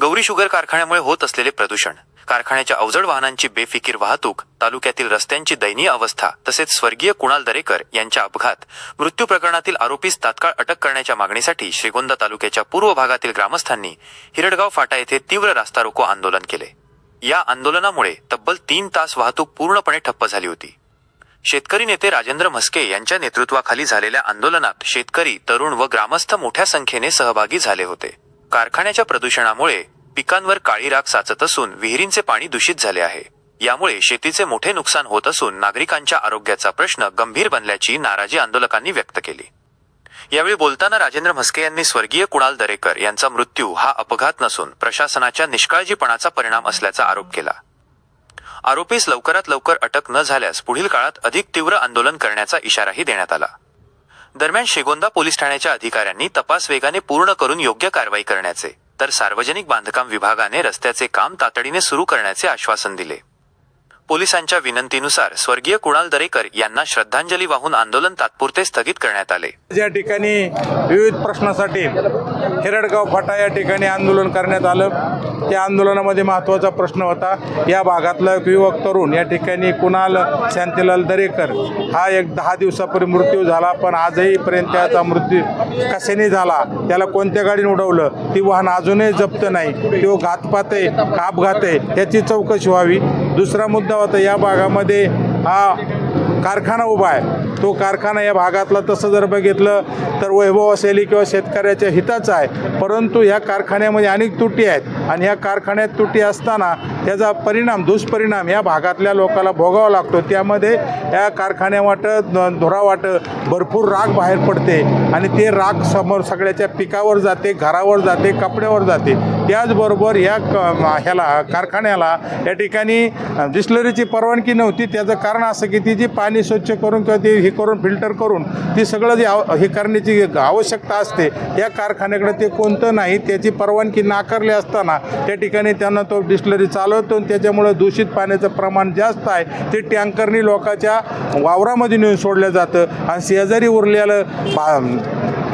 Gauri sugar कारखान्यामुळे होत असलेले प्रदूषण. कारखान्याच्या अवजड वाहनांची बेफिकीर वाहतूक तालुक्यातील रस्त्यांची दयनीय अवस्था तसेच स्वर्गीय कुणाल दरेकर यांच्या अपघात मृत्यू प्रकरणातील आरोपीस तात्काळ अटक करण्याच्या मागणीसाठी श्रीगोंदा तालुक्याच्या पूर्व भागातील ग्रामस्थांनी हिरडगाव फाटा येथे तीव्र रास्ता रोको आंदोलन केले. या आंदोलनामुळे तब्बल तीन तास वाहतूक पूर्णपणे ठप्प झाली होती. शेतकरी नेते राजेंद्र म्हस्के यांच्या नेतृत्वाखाली झालेल्या आंदोलनात शेतकरी तरुण व ग्रामस्थ मोठ्या संख्येने सहभागी झाले होते. कारखान्याच्या प्रदूषणामुळे पिकांवर काळी राख साचत असून विहिरींचे पाणी दूषित झाले आहे. यामुळे शेतीचे मोठे नुकसान होत असून नागरिकांच्या आरोग्याचा प्रश्न गंभीर बनल्याची नाराजी आंदोलकांनी व्यक्त केली. यावेळी बोलताना राजेंद्र म्हस्के यांनी स्वर्गीय कुणाल दरेकर यांचा मृत्यू हा अपघात नसून प्रशासनाच्या निष्काळजीपणाचा परिणाम असल्याचा आरोप केला. आरोपीस लवकरात लवकर अटक न झाल्यास पुढील काळात अधिक तीव्र आंदोलन करण्याचा इशाराही देण्यात आला. दरम्यान शेगोंदा पोलीस ठाण्याच्या अधिकाऱ्यांनी तपास वेगाने पूर्ण करून योग्य कारवाई करण्याचे तर सार्वजनिक बांधकाम विभागाने रस्त्याचे काम तातडीने सुरू करण्याचे आश्वासन दिले. पोलिसांच्या विनंतीनुसार स्वर्गीय कुणाल दरेकर यांना श्रद्धांजली वाहून आंदोलन तात्पुरते स्थगित करण्यात आले. या ठिकाणी विविध प्रश्नासाठी हिरडगाव फाटा या ठिकाणी आंदोलन करण्यात आलं त्या आंदोलनामध्ये महत्त्वाचा प्रश्न होता. या भागातला एक युवक तरुण या ठिकाणी कुणाल शांतीलाल दरेकर हा एक दहा दिवसापूर्वी मृत्यू झाला पण आजही पर्यंत त्याचा मृत्यू कशाने झाला त्याला कोणत्या गाडीने उडवलं ती वाहन अजूनही जप्त नाही तो घातपात आहे का अपघात आहे याची चौकशी व्हावी. दुसरा मुद्दा होता या भागामध्ये हा कारखाना उभा आहे. तो कारखाना या भागातला तसं जर बघितलं तर वैभव असेल किंवा शेतकऱ्याच्या हिताचं आहे. परंतु ह्या कारखान्यामध्ये अनेक तुटी आहेत आणि ह्या कारखान्यात तुटी असताना त्याचा परिणाम दुष्परिणाम या भागातल्या लोकाला भोगावा लागतो. त्यामध्ये या कारखान्यावाटं धुरावाटं भरपूर राग बाहेर पडते आणि ते राग समोर सगळ्याच्या पिकावर जाते घरावर जाते कपड्यावर जाते. त्याचबरोबर या क ह्याला कारखान्याला या ठिकाणी डिस्लरीची परवानगी नव्हती. त्याचं कारण असं की ती जी पाणी स्वच्छ करून किंवा ते हे करून फिल्टर करून ती सगळं जे आव हे करण्याची आवश्यकता असते या कारखान्याकडे ते कोणतं नाही त्याची परवानगी नाकारली असताना त्या ठिकाणी त्यांना तो डिस्लरी चालवतो आणि त्याच्यामुळं दूषित पाण्याचं प्रमाण जास्त आहे. ते टँकरनी लोकांच्या वावरामध्ये नेऊन सोडलं जातं आणि शेजारी उरलेलं पा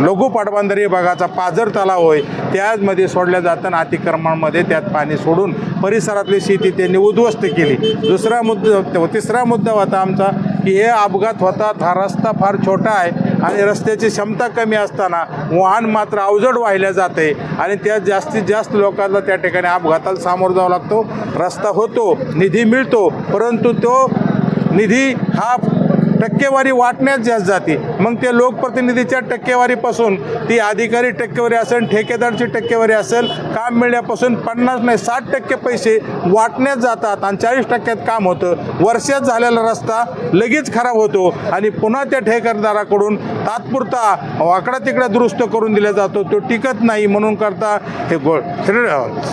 लघु पाटबंधारी भागाचा पाझर तलाव होय त्यामध्ये सोडल्या जाताना अतिक्रमणामध्ये त्यात पाणी सोडून परिसरातली शेती त्यांनी उद्ध्वस्त केली. दुसरा मुद्दा तिसरा मुद्दा होता आमचा की हे अपघात होतात हा रस्ता फार छोटा आहे आणि रस्त्याची क्षमता कमी असताना वाहन मात्र अवजड वाहिल्या जाते आणि त्यात जास्तीत जास्त लोकांना त्या ठिकाणी अपघाताला सामोरं जावं लागतो. रस्ता होतो निधी मिळतो परंतु तो निधी हा टक्केवारी वाटण्यात जास्त जाते. मग ते लोकप्रतिनिधीच्या टक्केवारीपासून ती अधिकारी टक्केवारी असेल ठेकेदारची टक्केवारी असेल काम मिळण्यापासून पन्नास नाही साठ टक्के पैसे वाटण्यात जातात आणि चाळीस टक्क्यात काम होतं. वर्षात झालेला रस्ता लगेच खराब होतो आणि पुन्हा त्या ठेकेदाराकडून तात्पुरता वाकडा तिकडा दुरुस्त करून दिला जातो. तो टिकत नाही म्हणून करता हे गो श्री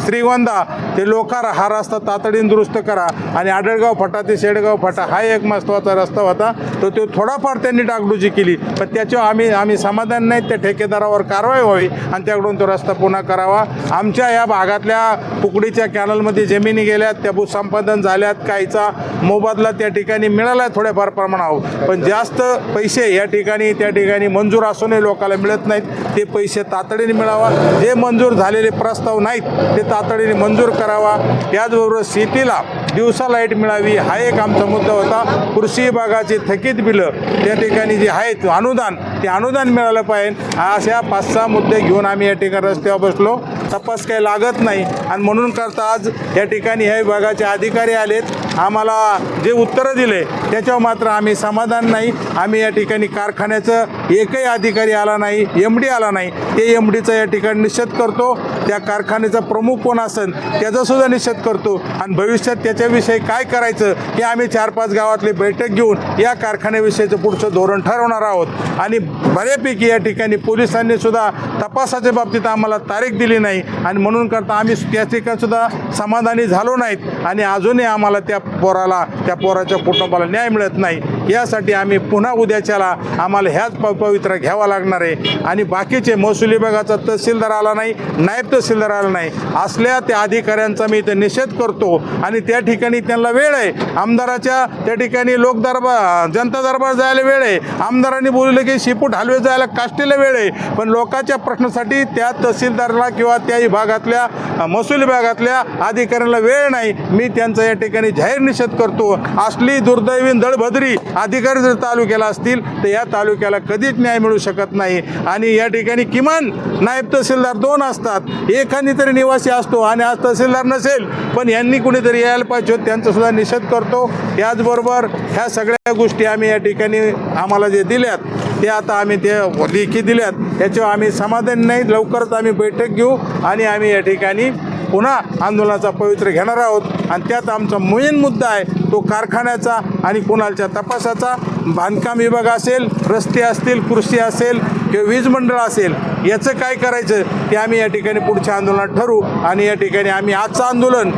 श्रीगोंदा ते लोकार हा रस्ता तातडीने दुरुस्त करा आणि आडळगाव फटा ते शेडगाव फटा हा एक महत्त्वाचा रस्ता होता. तर तो थोडाफार त्यांनी डागडुजी केली. पण त्याच्यावर आम्ही आम्ही समाधान नाही त्या ठेकेदारावर कारवाई व्हावी आणि त्याकडून तो रस्ता पुन्हा करावा. आमच्या या भागातल्या पुकडीच्या कॅनलमध्ये जमिनी गेल्यात त्या भूसंपादन झाल्यात काहीचा मोबदला त्या ठिकाणी मिळाला थोड्याफार प्रमाणावर. पण जास्त पैसे या ठिकाणी त्या ठिकाणी मंजूर असूनही लोकांना मिळत नाहीत. ते पैसे तातडीने मिळावा. जे मंजूर झालेले प्रस्ताव नाहीत ते तातडीने मंजूर करावा. त्याचबरोबर शेतीला दिवसा लाइट मिळावी हा एक आमचा मुद्दा होता. कृषी विभागाचे थकीत बिलं त्या ठिकाणी जे आहेत अनुदान ते अनुदान मिळालं पाहिजे. अशा पाच सहा मुद्दे घेऊन आम्ही या ठिकाणी रस्त्यावर बसलो. तपास काही लागत नाही. आणि म्हणून करता आज या ठिकाणी ह्या विभागाचे अधिकारी आलेत. आम्हाला जे उत्तरं दिले त्याच्यावर मात्र आम्ही समाधान नाही. आम्ही या ठिकाणी कारखान्याचं एकही अधिकारी आला नाही एम डी आला नाही. ते एम डीचा या ठिकाणी निषेध करतो. त्या कारखान्याचा प्रमुख कोण असेल त्याचासुद्धा निषेध करतो. आणि भविष्यात त्याच्याविषयी काय करायचं हे आम्ही चार पाच गावातली बैठक घेऊन या कारखान्याविषयीचं पुढचं धोरण ठरवणार आहोत. आणि बऱ्यापैकी या ठिकाणी पोलिसांनी सुद्धा तपासाच्या बाबतीत आम्हाला तारीख दिली नाही. आणि म्हणून करता आम्ही त्या ठिकाणीसुद्धा समाधानी झालो नाहीत. आणि अजूनही आम्हाला त्या पोराला त्या पोराच्या कुटुंबाला न्याय मिळत नाही. यासाठी आम्ही पुन्हा उद्याच्याला आम्हाला ह्याच प पवित्रा घ्यावा लागणार आहे. आणि बाकीचे महसूल विभागाचा तहसीलदार आला नाही नायब तहसीलदार आला नाही. असल्या त्या अधिकाऱ्यांचा मी इथे निषेध करतो. आणि त्या ठिकाणी त्यांना वेळ आहे. आमदाराच्या त्या ठिकाणी लोक दरबार जनता दरबार जायला वेळ आहे. आमदारांनी बोलले की शिपूट हलवे जायला काष्टीला वेळ आहे. पण लोकांच्या प्रश्नासाठी त्या तहसीलदारला किंवा त्या विभागातल्या महसूल विभागातल्या अधिकाऱ्यांना वेळ नाही. मी त्यांचा या ठिकाणी जाहीर निषेध करतो. असली दुर्दैवी दळभद्री अधिकारी जर तालुक्याला असतील तर या तालुक्याला कधीच न्याय मिळू शकत नाही. आणि या ठिकाणी किमान नायब तहसीलदार दोन असतात. एखादी तरी निवासी असतो आणि आज तहसीलदार नसेल पण यांनी कुणीतरी यायला पाहिजे होतं, त्यांचा सुद्धा निषेध करतो. याचबरोबर ह्या सगळ्या गोष्टी आम्ही या ठिकाणी आम्हाला जे दिल्यात ते आता आम्ही ते लेखी दिल्यात. याच्यावर आम्ही समाधान नाही लवकरच आम्ही बैठक घेऊ आणि आम्ही या ठिकाणी पुन्हा आंदोलनाचा पवित्र घेणार आहोत. आणि त्यात आमचा मेन मुद्दा आहे तो कारखान्याचा आणि कुणालच्या तपासाचा. बांधकाम विभाग असेल रस्ते असतील कृषी असेल किंवा वीज मंडळ असेल याचं काय करायचं? ते आम्ही या ठिकाणी पुढच्या आंदोलनात ठरवू आणि या ठिकाणी आम्ही आजचं आंदोलन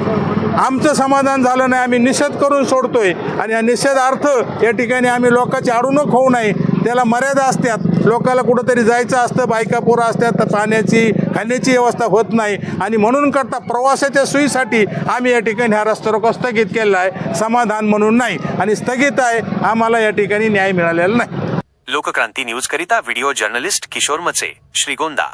आमचं समाधान झालं नाही आम्ही निषेध करून सोडतोय. आणि या निषेधार्थ या ठिकाणी आम्ही लोकांची अडवणूक होऊ नये त्याला मर्यादा असतात. लोकाला कुठंतरी जायचं असतं बायका पोरं असतात तर पाण्याची खाण्याची व्यवस्था होत नाही. आणि म्हणून करता प्रवासाच्या सोयीसाठी आम्ही या ठिकाणी हा रस्ता रोको स्थगित केलेला आहे. समाधान म्हणून नाही. आणि स्थगित आहे. आम्हाला या ठिकाणी न्याय मिळालेला नाही. लोकक्रांती न्यूज करिता व्हिडिओ जर्नलिस्ट किशोर मचे श्रीगोंदा.